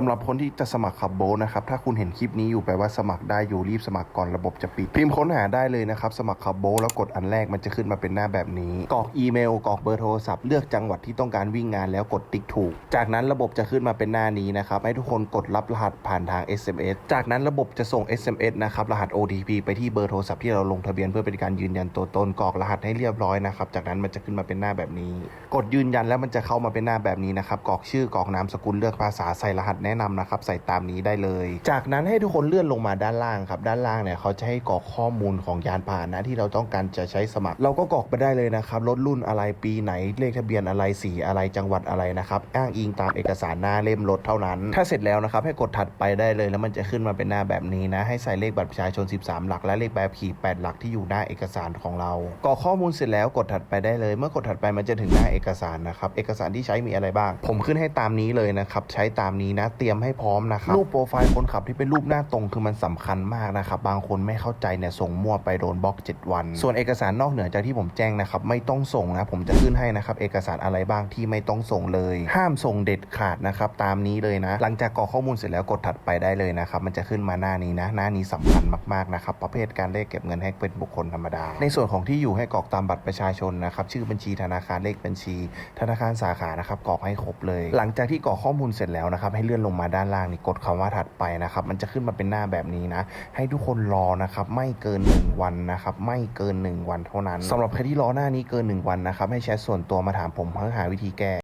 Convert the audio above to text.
สำหรับคนที่จะสมัครขับโบทนะครับ ถ้าคุณเห็นคลิปนี้อยู่แปลว่าสมัครได้อยู่รีบสมัครก่อนระบบจะปิด พิมพ์ค้นหาได้เลยนะครับ สมัครขับโบทแล้วกดอันแรกมันจะขึ้นมาเป็นหน้าแบบนี้กรอกอีเมลกรอกเบอร์โทรศัพท์เลือกจังหวัดที่ต้องการวิ่งงานแล้วกดติ๊กถูก จากนั้นระบบจะขึ้นมาเป็นหน้านี้นะครับให้ทุกคนกดรับรหัสผ่านทาง SMS จากนั้นระบบจะส่ง SMS นะครับรหัส OTP ไปที่เบอร์โทรศัพท์ที่เราลงทะเบียนเพื่อเป็นการยืนยันตัวตนกรอกรหัสให้เรียบร้อยนะครับจากนั้นมันจะขึ้นมาเป็นหน้าแบบนี้ กดยืนยันแล้วมันจะเข้ามาเป็นหน้าแบบนี้นะครับกรอกชื่อกรอกนามสกุลเลือกภาษาใส่รหัสแนะนำนะครับใส่ตามนี้ได้เลย จากนั้นให้ทุกคนเลื่อนลงมาด้านล่างครับด้านล่างเนี่ยเขาจะให้กรอกข้อมูลของยานพาหนะที่เราต้องการจะใช้สมัคร เราก็กรอกไปได้เลยนะครับรถรุ่นอะไรปีไหนเลขทะเบียนอะไรสีอะไรจังหวัดอะไรนะครับอ้างอิงตามเอกสารหน้าเล่มรถเท่านั้น ถ้าเสร็จแล้วนะครับให้กดถัดไปได้เลยแล้วมันจะขึ้นมาเป็นหน้าแบบนี้นะให้ใส่เลขบัตรประชาชน 13 หลัก และเลขแบบขี่ 8 หลักที่อยู่หน้าเอกสารของเรากรอกข้อมูลเสร็จแล้วกดถัดไปได้เลย เมื่อกดถัดไปมันจะถึงหน้าเอกสารนะครับเอกสารที่ใช้มีอะไรบ้าง ผมขึ้นให้ตามนี้เลยนะครับใช้ตามนี้นะเตรียมให้พร้อมนะครับรูปโปรไฟล์คนขับที่เป็นรูปหน้าตรงคือมันสำคัญมากนะครับบางคนไม่เข้าใจเนี่ยส่งมั่วไปโดนบล็อก 7 วัน ส่วนเอกสารนอกเหนือจากที่ผมแจ้งนะครับไม่ต้องส่งนะผมจะขึ้นให้นะครับเอกสารอะไรบ้างที่ไม่ต้องส่งเลย ห้ามส่งเด็ดขาดนะครับตามนี้เลยนะ หลังจากกรอกข้อมูลเสร็จแล้วกดถัดไปได้เลยนะครับมันจะขึ้นมาหน้านี้นะหน้านี้สำคัญมากๆนะครับประเภทการเลขเก็บเงินให้เป็นบุคคลธรรมดา ในส่วนของที่อยู่ให้กรอกตามบัตรประชาชนนะครับชื่อบัญชีธนาคารเลขบัญชี ธนาคารสาขานะครับกรอกให้ครบเลย หลังจากที่กรอกข้อมูลเสร็จแล้วนะครับให้เลื่อนลงมาด้านล่างนี่กดคำว่าถัดไปนะครับ มันจะขึ้นมาเป็นหน้าแบบนี้นะ ให้ทุกคนรอนะครับ ไม่เกิน 1 วันนะครับ ไม่เกิน 1 วันเท่านั้นสำหรับใครที่รอหน้านี้เกิน 1 วันนะครับ ให้แชทส่วนตัวมาถามผมเพื่อหาวิธีแก้